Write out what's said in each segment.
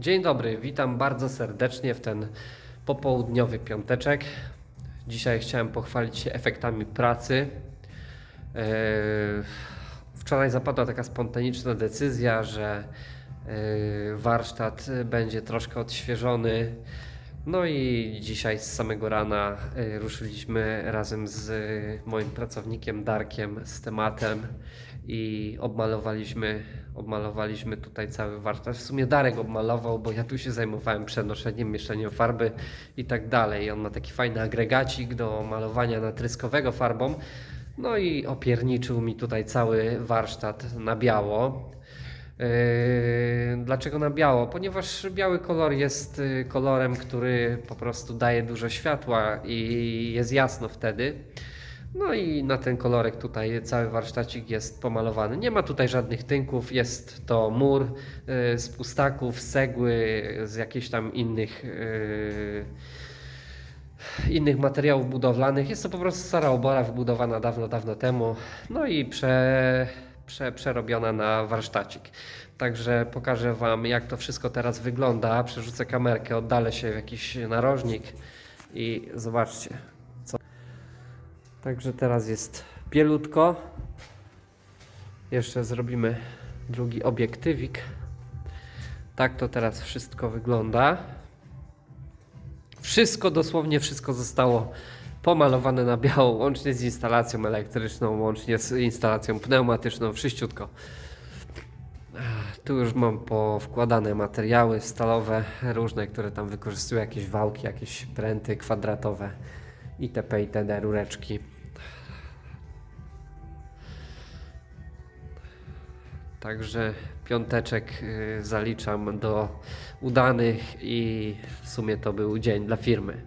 Dzień dobry, witam bardzo serdecznie w ten popołudniowy piąteczek. Dzisiaj chciałem pochwalić się efektami pracy. Eee, Wczoraj zapadła taka spontaniczna decyzja, że eee, warsztat będzie troszkę odświeżony. No i dzisiaj z samego rana e, ruszyliśmy razem z e, moim pracownikiem Darkiem z tematem i obmalowaliśmy, obmalowaliśmy tutaj cały warsztat. W sumie Darek obmalował, bo ja tu się zajmowałem przenoszeniem, mieszaniem farby i tak dalej. On ma taki fajny agregacik do malowania natryskowego farbą. No i opierniczył mi tutaj cały warsztat na biało. Yy, Dlaczego na biało? Ponieważ biały kolor jest y, kolorem, który po prostu daje dużo światła i jest jasno wtedy. No i na ten kolorek tutaj cały warsztacik jest pomalowany. Nie ma tutaj żadnych tynków, jest to mur y, z pustaków, z cegły, z jakichś tam innych y, innych materiałów budowlanych. Jest to po prostu stara obora wybudowana dawno, dawno temu. No i prze, prze, przerobiona na warsztacik. Także pokażę Wam, jak to wszystko teraz wygląda. Przerzucę kamerkę, oddalę się w jakiś narożnik i zobaczcie. Co. Także teraz jest bielutko. Jeszcze zrobimy drugi obiektywik. Tak to teraz wszystko wygląda. Wszystko, dosłownie wszystko zostało pomalowane na biało, łącznie z instalacją elektryczną, łącznie z instalacją pneumatyczną, wszyściutko. Tu już mam powkładane materiały stalowe, różne, które tam wykorzystują jakieś wałki, jakieś pręty kwadratowe itp. itd. rureczki. Także piąteczek y, zaliczam do udanych i w sumie to był dzień dla firmy.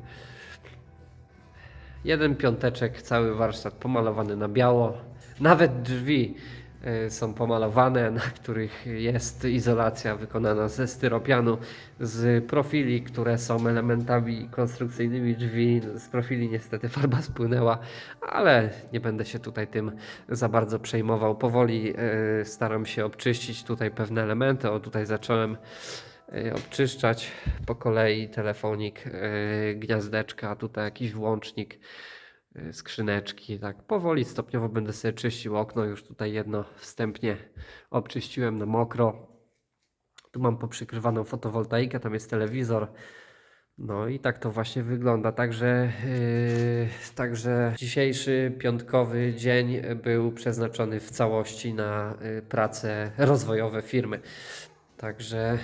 Jeden piąteczek, cały warsztat pomalowany na biało. Nawet drzwi y, są pomalowane, na których jest izolacja wykonana ze styropianu, z profili, które są elementami konstrukcyjnymi drzwi. Z profili niestety farba spłynęła, ale nie będę się tutaj tym za bardzo przejmował. Powoli y, staram się obczyścić tutaj pewne elementy. O, tutaj zacząłem obczyszczać po kolei telefonik, y, gniazdeczka, tutaj jakiś włącznik, y, skrzyneczki. Tak powoli, stopniowo będę sobie czyścił okno. Już tutaj jedno wstępnie obczyściłem na mokro. Tu mam poprzykrywaną fotowoltaikę, tam jest telewizor. No i tak to właśnie wygląda. Także, yy, także dzisiejszy piątkowy dzień był przeznaczony w całości na y, prace rozwojowe firmy. Także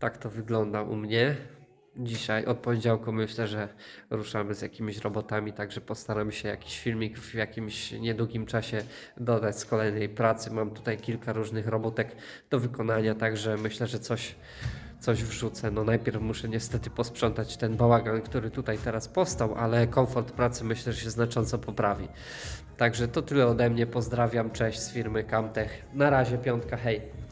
tak to wygląda u mnie. Dzisiaj od poniedziałku myślę, że ruszamy z jakimiś robotami, także postaram się jakiś filmik w jakimś niedługim czasie dodać z kolejnej pracy. Mam tutaj kilka różnych robótek do wykonania, także myślę, że coś, coś wrzucę. No najpierw muszę niestety posprzątać ten bałagan, który tutaj teraz powstał, ale komfort pracy myślę, że się znacząco poprawi. Także to tyle ode mnie. Pozdrawiam, cześć z firmy Camtech. Na razie, piątka, hej.